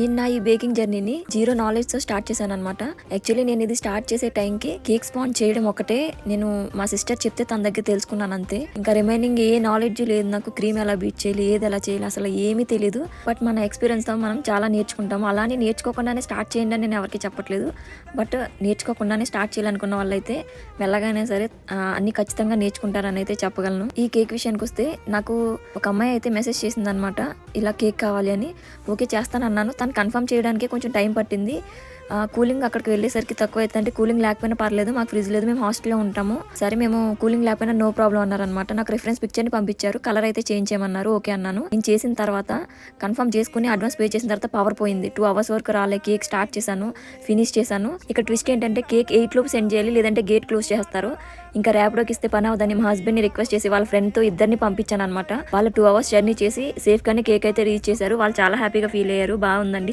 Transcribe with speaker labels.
Speaker 1: నేను నా ఈ బేకింగ్ జర్నీని జీరో నాలెడ్జ్తో స్టార్ట్ చేశాను అనమాట యాక్చువల్లీ నేను ఇది స్టార్ట్ చేసే టైంకి కేక్ స్పాన్ చేయడం ఒకటే. నేను మా సిస్టర్ చెప్తే తన దగ్గర తెలుసుకున్నాను అంతే. ఇంకా రిమైనింగ్ ఏ నాలెడ్జ్ లేదు నాకు క్రీమ్ ఎలా బీట్ చేయాలి ఏది ఎలా చేయాలి అసలు ఏమీ తెలియదు బట్ మన ఎక్స్పీరియన్స్తో మనం చాలా నేర్చుకుంటాము. అలానే నేర్చుకోకుండానే స్టార్ట్ చేయండి అని నేను ఎవరికి చెప్పట్లేదు. బట్ నేర్చుకోకుండానే స్టార్ట్ చేయాలనుకున్న వాళ్ళైతే వెళ్ళగానే సరే అన్ని ఖచ్చితంగా నేర్చుకుంటారని అయితే చెప్పగలను. ఈ కేక్ విషయానికి వస్తే నాకు ఒక అమ్మాయి అయితే మెసేజ్ చేసింది అనమాట ఇలా కేక్ కావాలి అని ఓకే చేస్తానన్నాను. తను కన్ఫర్మ్ చేయడానికి కొంచెం టైం పట్టింది. కూలింగ్ అక్కడికి వెళ్ళేసరికి తక్కువ అయితే అంటే కూలింగ్ లేకపోయినా పర్లేదు మాకు ఫ్రిడ్జ్ లేదు మేము హాస్టల్లో ఉంటాము. సరే మేము కూలింగ్ లేకపోయినా నో ప్రాబ్లం అన్నారనమాట నాకు రిఫరెన్స్ పిక్చర్ని పంపించారు. కలర్ అయితే చేంజ్ చేయమన్నారు. ఓకే అన్నాను. నేను చేసిన తర్వాత కన్ఫర్మ్ చేసుకుని అడ్వాన్స్ పే చేసిన తర్వాత పవర్ పోయింది. టూ అవర్స్ వరకు రాలే కేక్ స్టార్ట్ చేశాను ఫినిష్ చేశాను. ఇక్కడ ట్విస్ట్ ఏంటంటే కేక్ ఎయిట్ లోపు సెండ్ చేయాలి లేదంటే గేట్ క్లోజ్ చేస్తారు. ఇంకా ర్యాపిడోకి ఇస్తే పని అవదని మా హస్బెండ్ని రిక్వెస్ట్ చేసి వాళ్ళ ఫ్రెండ్తో ఇద్దరిని పంపించాను అనమాట వాళ్ళు టూ అవర్స్ జర్నీ చేసి సేఫ్గానే కేక్ అయితే రీచ్ చేశారు. వాళ్ళు చాలా హ్యాపీగా ఫీల్ అయ్యారు. బాగుందండి.